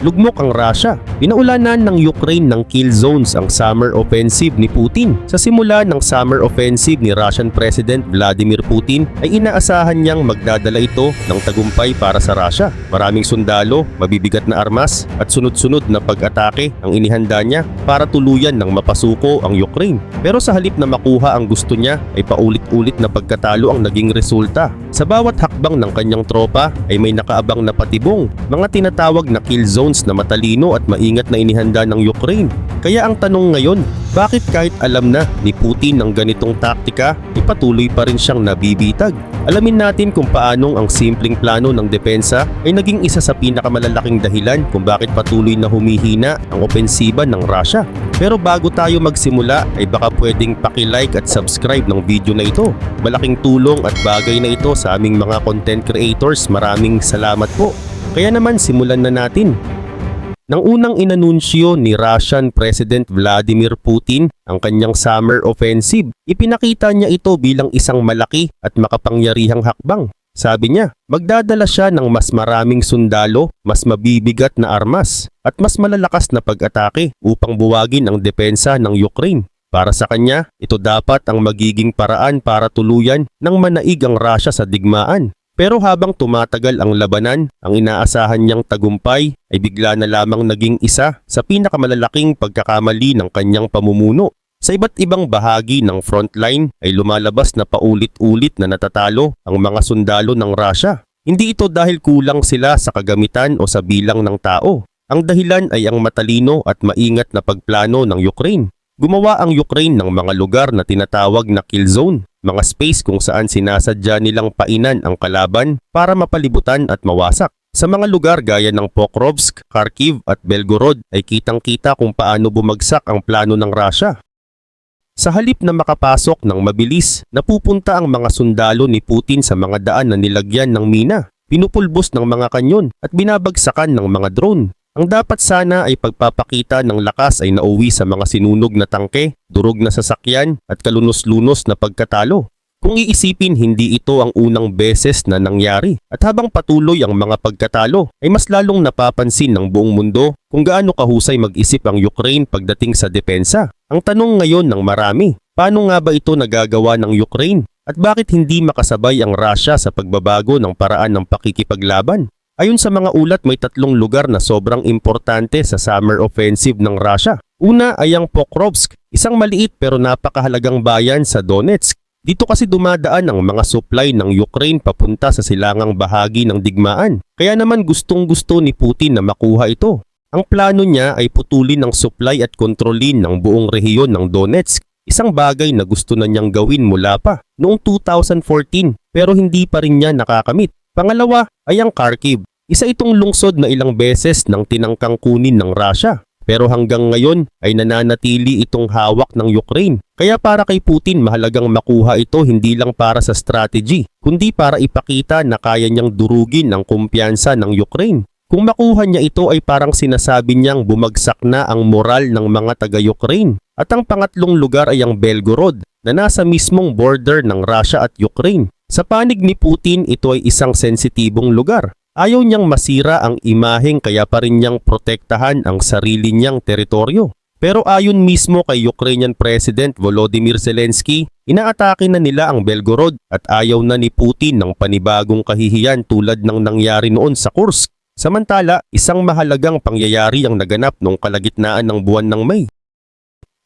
lugmok ang Russia. Pinaulanan ng Ukraine ng kill zones ang summer offensive ni Putin. Sa simula ng summer offensive ni Russian President Vladimir Putin ay inaasahan niyang magdadala ito ng tagumpay para sa Russia. Maraming sundalo, mabibigat na armas at sunod-sunod na pag-atake ang inihanda niya para tuluyan ng mapasuko ang Ukraine. Pero sa halip na makuha ang gusto niya ay paulit-ulit na pagkatalo ang naging resulta. Sa bawat hakbang ng kanyang tropa ay may nakaabang na patibong, mga tinatawag na kill zones na matalino at maingat na inihanda ng Ukraine. Kaya ang tanong ngayon, bakit kahit alam na ni Putin ng ganitong taktika, ipatuloy pa rin siyang nabibitag? Alamin natin kung paanong ang simpleng plano ng depensa ay naging isa sa pinakamalalaking dahilan kung bakit patuloy na humihina ang opensiba ng Russia. Pero bago tayo magsimula ay baka pwedeng paki-like at subscribe ng video na ito. Malaking tulong at bagay na ito sa aming mga content creators. Maraming salamat po. Kaya naman simulan na natin. Nang unang inanunsyo ni Russian President Vladimir Putin ang kanyang summer offensive, ipinakita niya ito bilang isang malaki at makapangyarihang hakbang. Sabi niya, magdadala siya ng mas maraming sundalo, mas mabibigat na armas, at mas malalakas na pag-atake upang buwagin ang depensa ng Ukraine. Para sa kanya, ito dapat ang magiging paraan para tuluyan ng manaig ang Russia sa digmaan. Pero habang tumatagal ang labanan, ang inaasahan niyang tagumpay ay bigla na lamang naging isa sa pinakamalalaking pagkakamali ng kanyang pamumuno. Sa iba't ibang bahagi ng frontline ay lumalabas na paulit-ulit na natatalo ang mga sundalo ng Russia. Hindi ito dahil kulang sila sa kagamitan o sa bilang ng tao. Ang dahilan ay ang matalino at maingat na pagplano ng Ukraine. Gumawa ang Ukraine ng mga lugar na tinatawag na kill zone, mga space kung saan sinasadya nilang painan ang kalaban para mapalibutan at mawasak. Sa mga lugar gaya ng Pokrovsk, Kharkiv at Belgorod ay kitang-kita kung paano bumagsak ang plano ng Russia. Sa halip na makapasok ng mabilis, napupunta ang mga sundalo ni Putin sa mga daan na nilagyan ng mina, pinupulbos ng mga kanyon at binabagsakan ng mga drone. Ang dapat sana ay pagpapakita ng lakas ay nauwi sa mga sinunog na tangke, durog na sasakyan at kalunos-lunos na pagkatalo. Kung iisipin hindi ito ang unang beses na nangyari at habang patuloy ang mga pagkatalo ay mas lalong napapansin ng buong mundo kung gaano kahusay mag-isip ang Ukraine pagdating sa depensa. Ang tanong ngayon ng marami, paano nga ba ito nagagawa ng Ukraine at bakit hindi makasabay ang Russia sa pagbabago ng paraan ng pakikipaglaban? Ayon sa mga ulat may tatlong lugar na sobrang importante sa summer offensive ng Russia. Una ay ang Pokrovsk, isang maliit pero napakahalagang bayan sa Donetsk. Dito kasi dumadaan ang mga supply ng Ukraine papunta sa silangang bahagi ng digmaan. Kaya naman gustong gusto ni Putin na makuha ito. Ang plano niya ay putulin ang supply at kontrolin ng buong rehiyon ng Donetsk. Isang bagay na gusto na niyang gawin mula pa noong 2014 pero hindi pa rin niya nakakamit. Pangalawa ay ang Kharkiv. Isa itong lungsod na ilang beses nang tinangkang kunin ng Russia. Pero hanggang ngayon ay nananatili itong hawak ng Ukraine. Kaya para kay Putin mahalagang makuha ito hindi lang para sa strategy, kundi para ipakita na kaya niyang durugin ang kumpiyansa ng Ukraine. Kung makuha niya ito ay parang sinasabi niyang bumagsak na ang moral ng mga taga-Ukraine. At ang pangatlong lugar ay ang Belgorod na nasa mismong border ng Russia at Ukraine. Sa panig ni Putin ito ay isang sensitibong lugar. Ayaw niyang masira ang imaheng kaya pa rin niyang protektahan ang sarili niyang teritoryo. Pero ayon mismo kay Ukrainian President Volodymyr Zelensky, inaatake na nila ang Belgorod at ayaw na ni Putin ng panibagong kahihiyan tulad ng nangyari noon sa Kursk. Samantala, isang mahalagang pangyayari ang naganap noong kalagitnaan ng buwan ng May.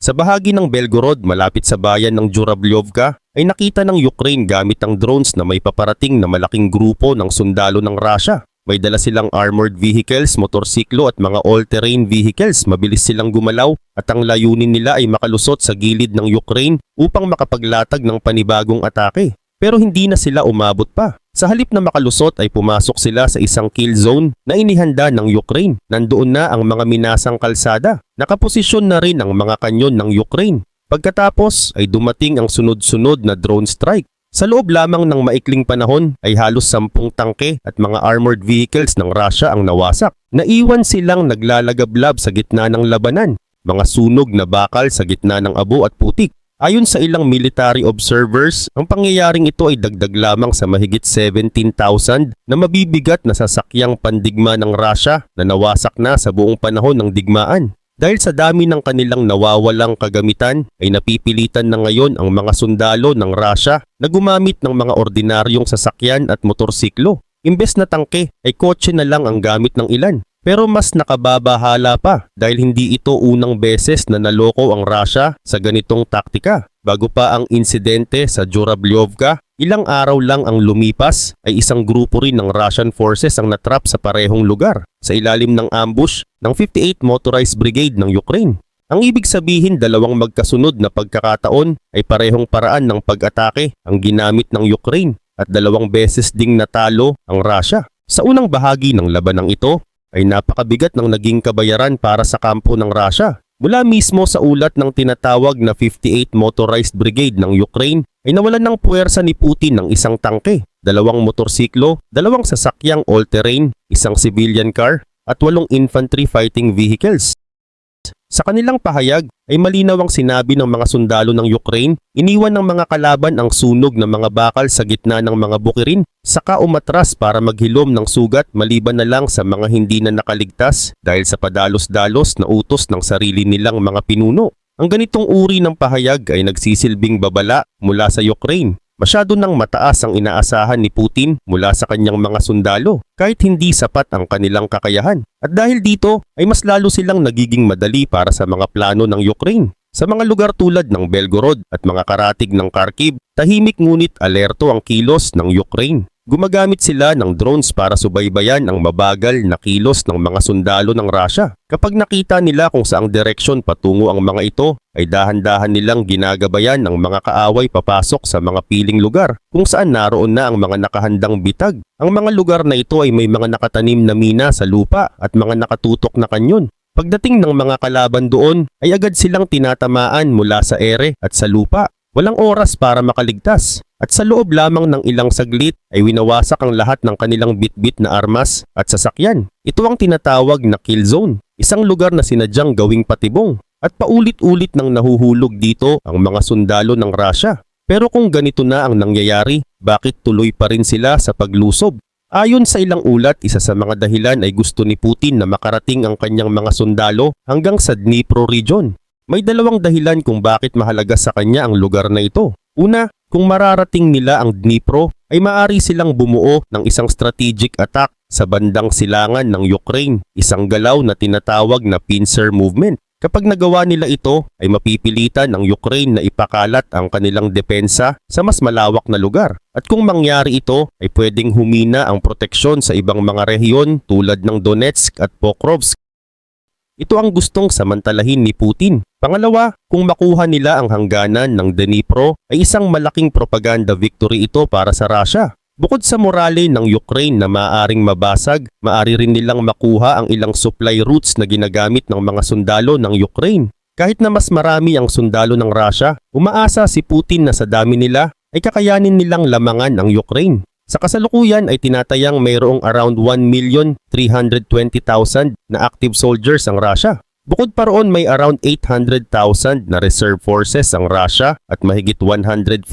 Sa bahagi ng Belgorod malapit sa bayan ng Jurabliovka ay nakita ng Ukraine gamit ang drones na may paparating na malaking grupo ng sundalo ng Russia. May dala silang armored vehicles, motorsiklo at mga all-terrain vehicles. Mabilis silang gumalaw at ang layunin nila ay makalusot sa gilid ng Ukraine upang makapaglatag ng panibagong atake. Pero hindi na sila umabot pa. Sa halip na makalusot ay pumasok sila sa isang kill zone na inihanda ng Ukraine. Nandoon na ang mga minasang kalsada. Nakaposisyon na rin ang mga kanyon ng Ukraine. Pagkatapos ay dumating ang sunod-sunod na drone strike. Sa loob lamang ng maikling panahon ay halos sampung tangke at mga armored vehicles ng Russia ang nawasak. Naiwan silang naglalagablab sa gitna ng labanan, mga sunog na bakal sa gitna ng abo at putik. Ayon sa ilang military observers, ang pangyayaring ito ay dagdag lamang sa mahigit 17,000 na mabibigat na sasakyang pandigma ng Russia na nawasak na sa buong panahon ng digmaan. Dahil sa dami ng kanilang nawawalang kagamitan ay napipilitan na ngayon ang mga sundalo ng Russia na gumamit ng mga ordinaryong sasakyan at motorsiklo. Imbes na tangke ay kotse na lang ang gamit ng ilan. Pero mas nakababahala pa dahil hindi ito unang beses na naloko ang Russia sa ganitong taktika. Bago pa ang insidente sa Jurabliovka, ilang araw lang ang lumipas ay isang grupo rin ng Russian forces ang natrap sa parehong lugar sa ilalim ng ambush ng 58 Motorized Brigade ng Ukraine. Ang ibig sabihin dalawang magkasunod na pagkakataon ay parehong paraan ng pag-atake ang ginamit ng Ukraine at dalawang beses ding natalo ang Russia. Sa unang bahagi ng labanang ito ay napakabigat ng naging kabayaran para sa kampo ng Russia. Mula mismo sa ulat ng tinatawag na 58 Motorized Brigade ng Ukraine ay nawalan ng puwersa ni Putin ng isang tangke, dalawang motorsiklo, dalawang sasakyang all-terrain, isang civilian car at walong infantry fighting vehicles. Sa kanilang pahayag ay malinaw ang sinabi ng mga sundalo ng Ukraine, iniwan ng mga kalaban ang sunog ng mga bakal sa gitna ng mga bukirin, saka umatras para maghilom ng sugat maliban na lang sa mga hindi na nakaligtas dahil sa padalos-dalos na utos ng sarili nilang mga pinuno. Ang ganitong uri ng pahayag ay nagsisilbing babala mula sa Ukraine Masyado nang mataas ang inaasahan ni Putin mula sa kanyang mga sundalo kahit hindi sapat ang kanilang kakayahan. At dahil dito ay mas lalo silang nagiging madali para sa mga plano ng Ukraine. Sa mga lugar tulad ng Belgorod at mga karatig ng Kharkiv, tahimik ngunit alerto ang kilos ng Ukraine. Gumagamit sila ng drones para subaybayan ang mabagal na kilos ng mga sundalo ng Russia. Kapag nakita nila kung saang direksyon patungo ang mga ito, ay dahan-dahan nilang ginagabayan ng mga kaaway papasok sa mga piling lugar kung saan naroon na ang mga nakahandang bitag. Ang mga lugar na ito ay may mga nakatanim na mina sa lupa at mga nakatutok na kanyon. Pagdating ng mga kalaban doon ay agad silang tinatamaan mula sa ere at sa lupa. Walang oras para makaligtas at sa loob lamang ng ilang saglit ay winawasak ang lahat ng kanilang bitbit na armas at sasakyan. Ito ang tinatawag na kill zone, isang lugar na sinadyang gawing patibong at paulit-ulit nang nahuhulog dito ang mga sundalo ng Russia. Pero kung ganito na ang nangyayari, bakit tuloy pa rin sila sa paglusob? Ayon sa ilang ulat, isa sa mga dahilan ay gusto ni Putin na makarating ang kanyang mga sundalo hanggang sa Dnipro region. May dalawang dahilan kung bakit mahalaga sa kanya ang lugar na ito. Una, kung mararating nila ang Dnipro, ay maari silang bumuo ng isang strategic attack sa bandang silangan ng Ukraine, isang galaw na tinatawag na pincer movement. Kapag nagawa nila ito, ay mapipilitan ng Ukraine na ipakalat ang kanilang depensa sa mas malawak na lugar. At kung mangyari ito, ay pwedeng humina ang proteksyon sa ibang mga rehiyon tulad ng Donetsk at Pokrovsk ito ang gustong samantalahin ni Putin. Pangalawa, kung makuha nila ang hangganan ng Dnipro ay isang malaking propaganda victory ito para sa Russia. Bukod sa morale ng Ukraine na maaring mabasag, maari rin nilang makuha ang ilang supply routes na ginagamit ng mga sundalo ng Ukraine. Kahit na mas marami ang sundalo ng Russia, umaasa si Putin na sa dami nila ay kakayanin nilang lamangan ang Ukraine. Sa kasalukuyan ay tinatayang mayroong around 1,320,000 na active soldiers ang Russia. Bukod pa roon may around 800,000 na reserve forces ang Russia at mahigit 150,000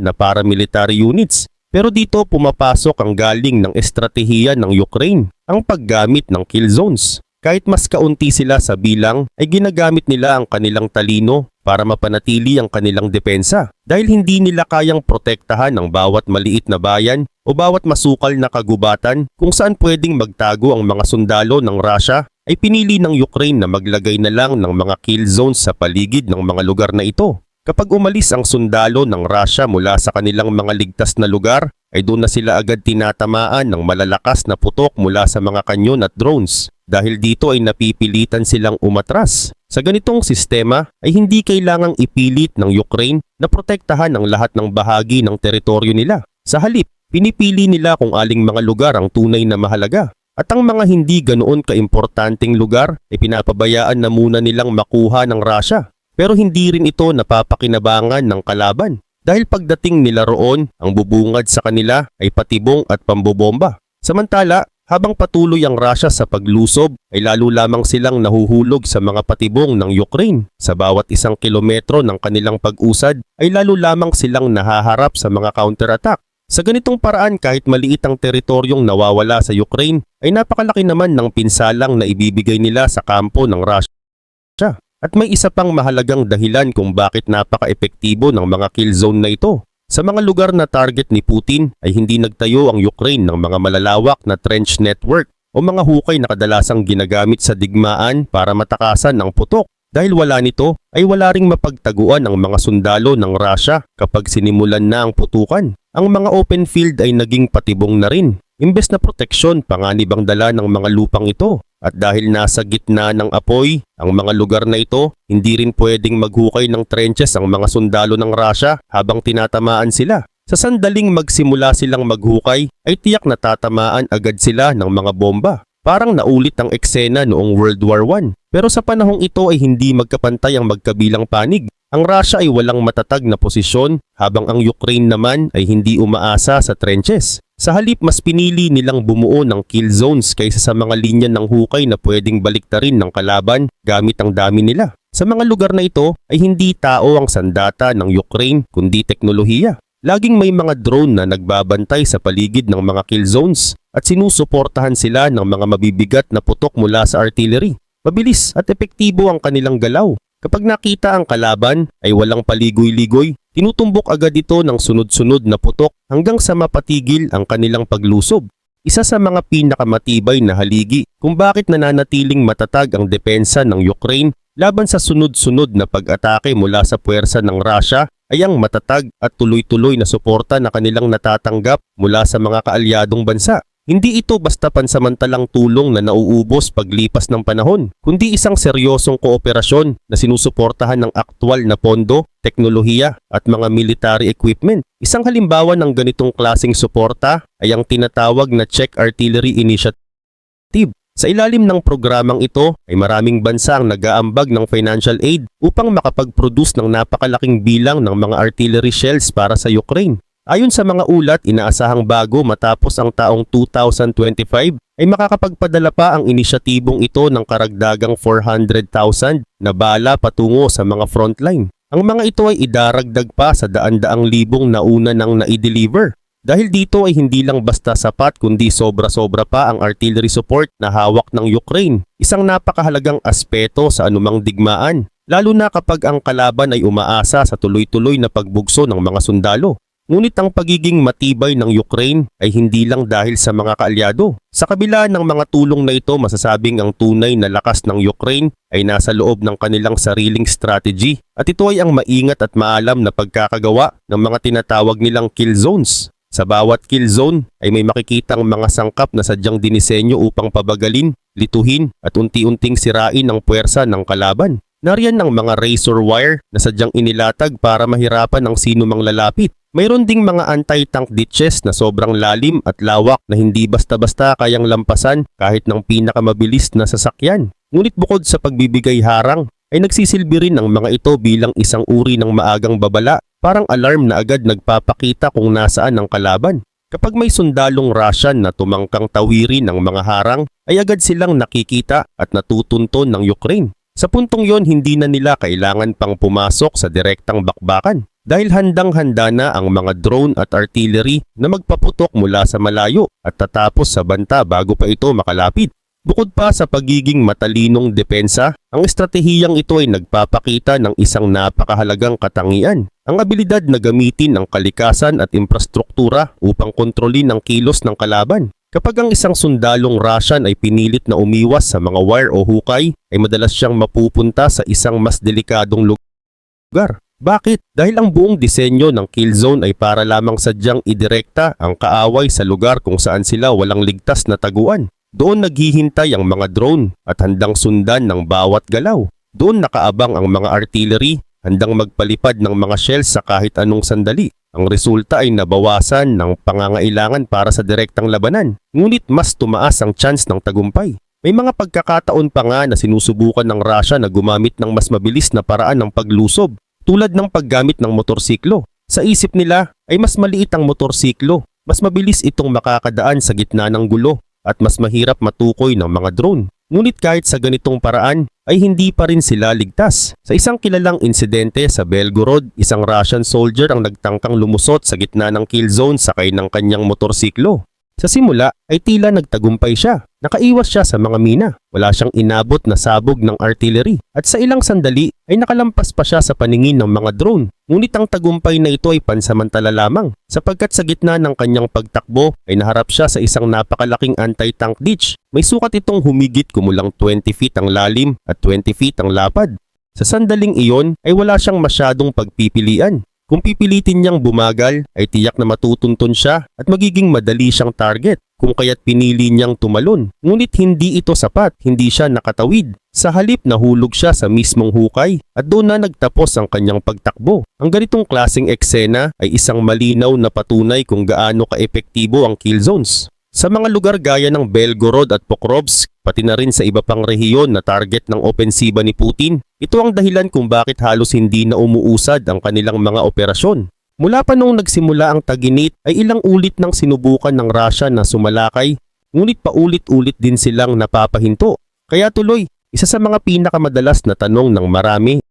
na paramilitary units. Pero dito pumapasok ang galing ng estratehiya ng Ukraine, ang paggamit ng kill zones. Kahit mas kaunti sila sa bilang, ay ginagamit nila ang kanilang talino para mapanatili ang kanilang depensa dahil hindi nila kayang protektahan ang bawat maliit na bayan o bawat masukal na kagubatan kung saan pwedeng magtago ang mga sundalo ng Russia ay pinili ng Ukraine na maglagay na lang ng mga kill zones sa paligid ng mga lugar na ito. Kapag umalis ang sundalo ng Russia mula sa kanilang mga ligtas na lugar, ay doon na sila agad tinatamaan ng malalakas na putok mula sa mga kanyon at drones. Dahil dito ay napipilitan silang umatras. Sa ganitong sistema ay hindi kailangang ipilit ng Ukraine na protektahan ang lahat ng bahagi ng teritoryo nila. Sa halip, pinipili nila kung aling mga lugar ang tunay na mahalaga. At ang mga hindi ganoon kaimportanteng lugar ay pinapabayaan na muna nilang makuha ng Russia pero hindi rin ito napapakinabangan ng kalaban dahil pagdating nila roon, ang bubungad sa kanila ay patibong at pambobomba. Samantala, Habang patuloy ang Russia sa paglusob, ay lalo lamang silang nahuhulog sa mga patibong ng Ukraine. Sa bawat isang kilometro ng kanilang pag-usad, ay lalo lamang silang nahaharap sa mga counterattack. Sa ganitong paraan kahit maliit ang teritoryong nawawala sa Ukraine, ay napakalaki naman ng pinsalang na ibibigay nila sa kampo ng Russia. At may isa pang mahalagang dahilan kung bakit napaka-epektibo ng mga kill zone na ito. Sa mga lugar na target ni Putin ay hindi nagtayo ang Ukraine ng mga malalawak na trench network o mga hukay na kadalasang ginagamit sa digmaan para matakasan ang putok. Dahil wala nito ay wala ring mapagtaguan ang mga sundalo ng Russia kapag sinimulan na ang putukan. Ang mga open field ay naging patibong na rin. Imbes na proteksyon, panganib ang dala ng mga lupang ito. At dahil nasa gitna ng apoy, ang mga lugar na ito, hindi rin pwedeng maghukay ng trenches ang mga sundalo ng Russia habang tinatamaan sila. Sa sandaling magsimula silang maghukay, ay tiyak na tatamaan agad sila ng mga bomba. Parang naulit ang eksena noong World War I. Pero sa panahong ito ay hindi magkapantay ang magkabilang panig. Ang Russia ay walang matatag na posisyon habang ang Ukraine naman ay hindi umaasa sa trenches. Sa halip mas pinili nilang bumuo ng kill zones kaysa sa mga linya ng hukay na pwedeng baliktarin ng kalaban gamit ang dami nila. Sa mga lugar na ito ay hindi tao ang sandata ng Ukraine kundi teknolohiya. Laging may mga drone na nagbabantay sa paligid ng mga kill zones at sinusuportahan sila ng mga mabibigat na putok mula sa artillery. Mabilis at epektibo ang kanilang galaw. Kapag nakita ang kalaban ay walang paligoy-ligoy, tinutumbok agad ito ng sunod-sunod na putok hanggang sa mapatigil ang kanilang paglusob. Isa sa mga pinakamatibay na haligi kung bakit nananatiling matatag ang depensa ng Ukraine laban sa sunod-sunod na pag-atake mula sa puwersa ng Russia ay ang matatag at tuloy-tuloy na suporta na kanilang natatanggap mula sa mga kaalyadong bansa. Hindi ito basta pansamantalang tulong na nauubos paglipas ng panahon, kundi isang seryosong kooperasyon na sinusuportahan ng aktwal na pondo, teknolohiya at mga military equipment. Isang halimbawa ng ganitong klasing suporta ay ang tinatawag na Czech Artillery Initiative. Sa ilalim ng programang ito ay maraming bansa ang nag-aambag ng financial aid upang makapag-produce ng napakalaking bilang ng mga artillery shells para sa Ukraine. Ayon sa mga ulat, inaasahang bago matapos ang taong 2025 ay makakapagpadala pa ang inisyatibong ito ng karagdagang 400,000 na bala patungo sa mga frontline. Ang mga ito ay idaragdag pa sa daan-daang libong nauna nang na-deliver. Dahil dito ay hindi lang basta sapat kundi sobra-sobra pa ang artillery support na hawak ng Ukraine. Isang napakahalagang aspeto sa anumang digmaan, lalo na kapag ang kalaban ay umaasa sa tuloy-tuloy na pagbugso ng mga sundalo. Ngunit ang pagiging matibay ng Ukraine ay hindi lang dahil sa mga kaalyado. Sa kabila ng mga tulong na ito, masasabing ang tunay na lakas ng Ukraine ay nasa loob ng kanilang sariling strategy at ito ay ang maingat at maalam na pagkakagawa ng mga tinatawag nilang kill zones. Sa bawat kill zone ay may makikitang mga sangkap na sadyang dinisenyo upang pabagalin, lituhin at unti-unting sirain ang puwersa ng kalaban. Nariyan ang mga razor wire na sadyang inilatag para mahirapan ang sino mang lalapit. Mayroon ding mga anti-tank ditches na sobrang lalim at lawak na hindi basta-basta kayang lampasan kahit ng pinakamabilis na sasakyan. Ngunit bukod sa pagbibigay harang, ay nagsisilbi rin ang mga ito bilang isang uri ng maagang babala, parang alarm na agad nagpapakita kung nasaan ang kalaban. Kapag may sundalong Russian na tumangkang tawirin ng mga harang, ay agad silang nakikita at natutunton ng Ukraine. Sa puntong yon hindi na nila kailangan pang pumasok sa direktang bakbakan dahil handang-handa na ang mga drone at artillery na magpaputok mula sa malayo at tatapos sa banta bago pa ito makalapit. Bukod pa sa pagiging matalinong depensa, ang estratehiyang ito ay nagpapakita ng isang napakahalagang katangian. Ang abilidad na gamitin ang kalikasan at infrastruktura upang kontrolin ang kilos ng kalaban. Kapag ang isang sundalong Russian ay pinilit na umiwas sa mga wire o hukay, ay madalas siyang mapupunta sa isang mas delikadong lugar. Bakit? Dahil ang buong disenyo ng kill zone ay para lamang sadyang idirekta ang kaaway sa lugar kung saan sila walang ligtas na taguan. Doon naghihintay ang mga drone at handang sundan ng bawat galaw. Doon nakaabang ang mga artillery, handang magpalipad ng mga shells sa kahit anong sandali. Ang resulta ay nabawasan ng pangangailangan para sa direktang labanan, ngunit mas tumaas ang chance ng tagumpay. May mga pagkakataon pa nga na sinusubukan ng Russia na gumamit ng mas mabilis na paraan ng paglusob, tulad ng paggamit ng motorsiklo. Sa isip nila ay mas maliit ang motorsiklo, mas mabilis itong makakadaan sa gitna ng gulo, at mas mahirap matukoy ng mga drone. Ngunit kahit sa ganitong paraan ay hindi pa rin sila ligtas. Sa isang kilalang insidente sa Belgorod, isang Russian soldier ang nagtangkang lumusot sa gitna ng kill zone sakay ng kanyang motorsiklo. Sa simula ay tila nagtagumpay siya. Nakaiwas siya sa mga mina. Wala siyang inabot na sabog ng artillery. At sa ilang sandali ay nakalampas pa siya sa paningin ng mga drone. Ngunit ang tagumpay na ito ay pansamantala lamang sapagkat sa gitna ng kanyang pagtakbo ay naharap siya sa isang napakalaking anti-tank ditch. May sukat itong humigit kumulang 20 feet ang lalim at 20 feet ang lapad. Sa sandaling iyon ay wala siyang masyadong pagpipilian. Kung pipilitin niyang bumagal, ay tiyak na matutuntun siya at magiging madali siyang target kung kaya't pinili niyang tumalon. Ngunit hindi ito sapat, hindi siya nakatawid. Sa halip nahulog siya sa mismong hukay at doon na nagtapos ang kanyang pagtakbo. Ang ganitong klaseng eksena ay isang malinaw na patunay kung gaano kaepektibo ang kill zones. Sa mga lugar gaya ng Belgorod at Pokrovsk, pati na rin sa iba pang rehiyon na target ng opensiba ni Putin, ito ang dahilan kung bakit halos hindi na umuusad ang kanilang mga operasyon. Mula pa noong nagsimula ang taginit ay ilang ulit nang sinubukan ng Russia na sumalakay, ngunit paulit-ulit din silang napapahinto. Kaya tuloy, isa sa mga pinakamadalas na tanong ng marami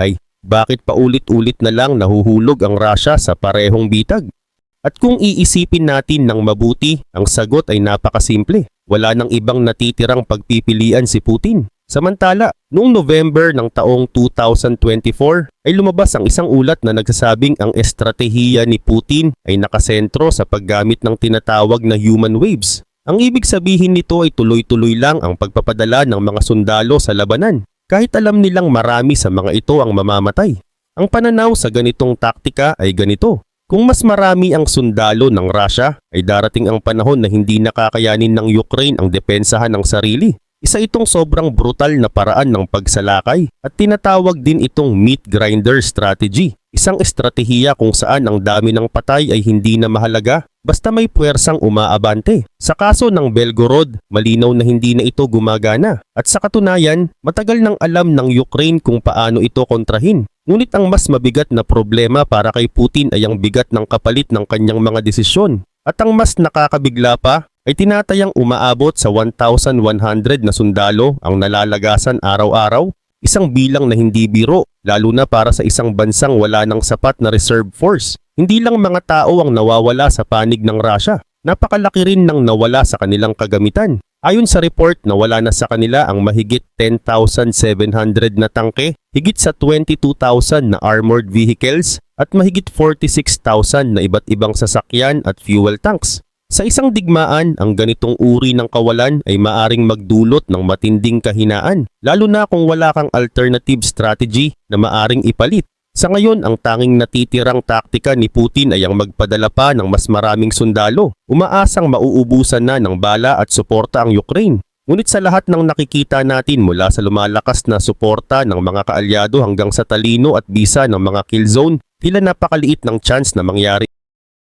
ay bakit paulit-ulit na lang nahuhulog ang Russia sa parehong bitag? At kung iisipin natin ng mabuti, ang sagot ay napakasimple. Wala nang ibang natitirang pagpipilian si Putin. Samantala, noong November ng taong 2024 ay lumabas ang isang ulat na nagsasabing ang estratehiya ni Putin ay nakasentro sa paggamit ng tinatawag na human waves. Ang ibig sabihin nito ay tuloy-tuloy lang ang pagpapadala ng mga sundalo sa labanan, kahit alam nilang marami sa mga ito ang mamamatay. Ang pananaw sa ganitong taktika ay ganito. Kung mas marami ang sundalo ng Russia, ay darating ang panahon na hindi nakakayanin ng Ukraine ang depensahan ng sarili. Isa itong sobrang brutal na paraan ng pagsalakay at tinatawag din itong meat grinder strategy. Isang estratehiya kung saan ang dami ng patay ay hindi na mahalaga basta may puwersang umaabante. Sa kaso ng Belgorod, malinaw na hindi na ito gumagana at sa katunayan, matagal nang alam ng Ukraine kung paano ito kontrahin. Ngunit ang mas mabigat na problema para kay Putin ay ang bigat ng kapalit ng kanyang mga desisyon. At ang mas nakakabigla pa ay tinatayang umaabot sa 1,100 na sundalo ang nalalagasan araw-araw, isang bilang na hindi biro, lalo na para sa isang bansang wala ng sapat na reserve force. Hindi lang mga tao ang nawawala sa panig ng Russia, napakalaki rin ng nawala sa kanilang kagamitan. Ayon sa report, nawala na sa kanila ang mahigit 10,700 na tangke, higit sa 22,000 na armored vehicles, at mahigit 46,000 na iba't ibang sasakyan at fuel tanks. Sa isang digmaan, ang ganitong uri ng kawalan ay maaring magdulot ng matinding kahinaan, lalo na kung wala kang alternative strategy na maaring ipalit. Sa ngayon, ang tanging natitirang taktika ni Putin ay ang magpadala pa ng mas maraming sundalo. Umaasang mauubusan na ng bala at suporta ang Ukraine. Ngunit sa lahat ng nakikita natin mula sa lumalakas na suporta ng mga kaalyado hanggang sa talino at bisa ng mga kill zone, tila napakaliit ng chance na mangyari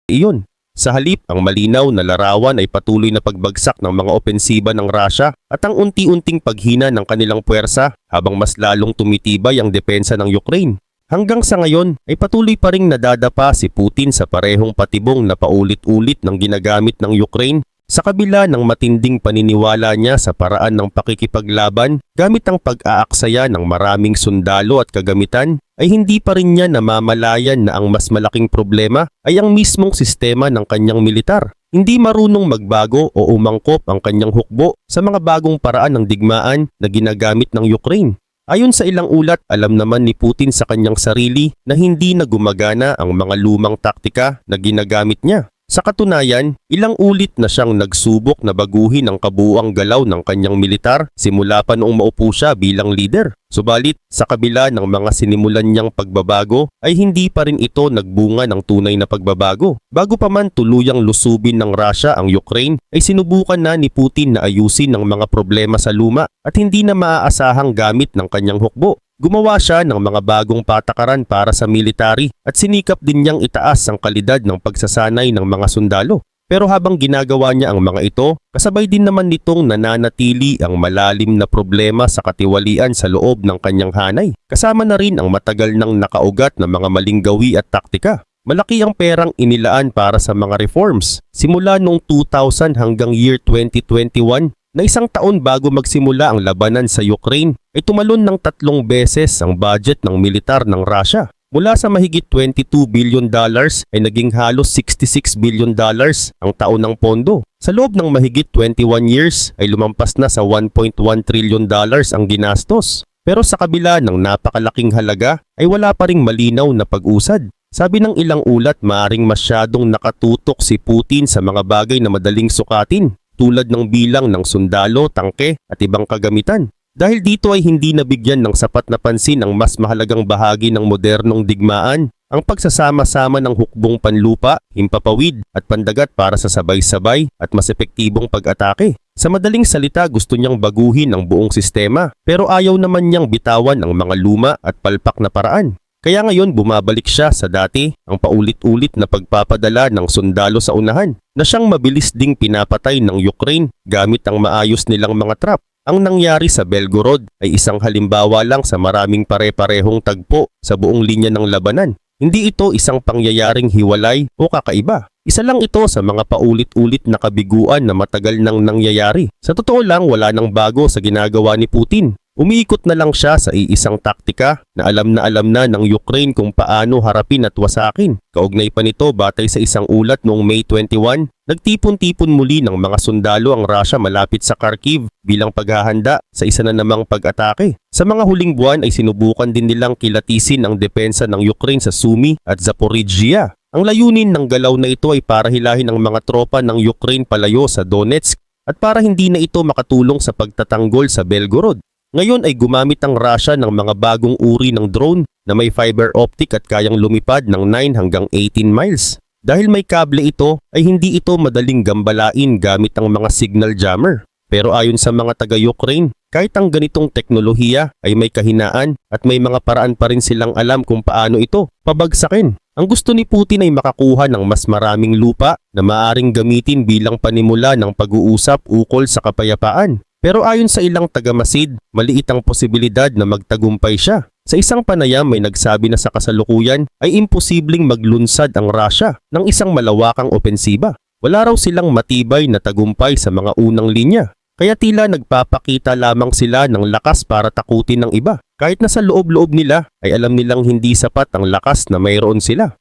iyon. Sa halip, ang malinaw na larawan ay patuloy na pagbagsak ng mga opensiba ng Russia at ang unti-unting paghina ng kanilang puwersa habang mas lalong tumitibay ang depensa ng Ukraine. Hanggang sa ngayon ay patuloy pa ring nadadapa si Putin sa parehong patibong na paulit-ulit ng ginagamit ng Ukraine sa kabila ng matinding paniniwala niya sa paraan ng pakikipaglaban gamit ang pag-aaksaya ng maraming sundalo at kagamitan ay hindi pa rin niya namamalayan na ang mas malaking problema ay ang mismong sistema ng kanyang militar. Hindi marunong magbago o umangkop ang kanyang hukbo sa mga bagong paraan ng digmaan na ginagamit ng Ukraine. Ayon sa ilang ulat, alam naman ni Putin sa kanyang sarili na hindi na gumagana ang mga lumang taktika na ginagamit niya. Sa katunayan, ilang ulit na siyang nagsubok na baguhin ang kabuuang galaw ng kanyang militar simula pa noong maupo siya bilang leader. Subalit, sa kabila ng mga sinimulan niyang pagbabago, ay hindi pa rin ito nagbunga ng tunay na pagbabago. Bago pa man tuluyang lusubin ng Russia ang Ukraine, ay sinubukan na ni Putin na ayusin ang mga problema sa luma at hindi na maaasahang gamit ng kanyang hukbo. Gumawa siya ng mga bagong patakaran para sa military at sinikap din niyang itaas ang kalidad ng pagsasanay ng mga sundalo. Pero habang ginagawa niya ang mga ito, kasabay din naman nitong nananatili ang malalim na problema sa katiwalian sa loob ng kanyang hanay. Kasama na rin ang matagal nang nakaugat na mga maling gawi at taktika. malaki ang perang inilaan para sa mga reforms. Simula noong 2000 hanggang year 2021, na isang taon bago magsimula ang labanan sa Ukraine, ay tumalon ng tatlong beses ang budget ng militar ng Russia. Mula sa mahigit 22 billion dollars ay naging halos 66 billion dollars ang taon ng pondo. Sa loob ng mahigit 21 years ay lumampas na sa 1.1 trillion dollars ang ginastos. Pero sa kabila ng napakalaking halaga ay wala pa ring malinaw na pag-usad. Sabi ng ilang ulat maaring masyadong nakatutok si Putin sa mga bagay na madaling sukatin tulad ng bilang ng sundalo, tangke at ibang kagamitan. Dahil dito ay hindi nabigyan ng sapat na pansin ang mas mahalagang bahagi ng modernong digmaan, ang pagsasama-sama ng hukbong panlupa, himpapawid at pandagat para sa sabay-sabay at mas epektibong pag-atake. Sa madaling salita gusto niyang baguhin ang buong sistema pero ayaw naman niyang bitawan ang mga luma at palpak na paraan. Kaya ngayon bumabalik siya sa dati ang paulit-ulit na pagpapadala ng sundalo sa unahan na siyang mabilis ding pinapatay ng Ukraine gamit ang maayos nilang mga trap. Ang nangyari sa Belgorod ay isang halimbawa lang sa maraming pare-parehong tagpo sa buong linya ng labanan. Hindi ito isang pangyayaring hiwalay o kakaiba. Isa lang ito sa mga paulit-ulit na kabiguan na matagal nang nangyayari. Sa totoo lang wala nang bago sa ginagawa ni Putin. Umiikot na lang siya sa iisang taktika na alam na alam na ng Ukraine kung paano harapin at wasakin. Kaugnay pa nito batay sa isang ulat noong May 21, nagtipon-tipon muli ng mga sundalo ang Russia malapit sa Kharkiv bilang paghahanda sa isa na namang pag-atake. Sa mga huling buwan ay sinubukan din nilang kilatisin ang depensa ng Ukraine sa Sumy at Zaporizhia. Ang layunin ng galaw na ito ay para hilahin ang mga tropa ng Ukraine palayo sa Donetsk at para hindi na ito makatulong sa pagtatanggol sa Belgorod. Ngayon ay gumamit ang Russia ng mga bagong uri ng drone na may fiber optic at kayang lumipad ng 9 hanggang 18 miles. Dahil may kable ito ay hindi ito madaling gambalain gamit ang mga signal jammer. Pero ayon sa mga taga-Ukraine, kahit ang ganitong teknolohiya ay may kahinaan at may mga paraan pa rin silang alam kung paano ito pabagsakin. Ang gusto ni Putin ay makakuha ng mas maraming lupa na maaring gamitin bilang panimula ng pag-uusap ukol sa kapayapaan. Pero ayon sa ilang tagamasid, maliit ang posibilidad na magtagumpay siya. Sa isang panayam may nagsabi na sa kasalukuyan ay imposibleng maglunsad ang Russia ng isang malawakang opensiba. Wala raw silang matibay na tagumpay sa mga unang linya. Kaya tila nagpapakita lamang sila ng lakas para takutin ng iba. Kahit na sa loob-loob nila ay alam nilang hindi sapat ang lakas na mayroon sila.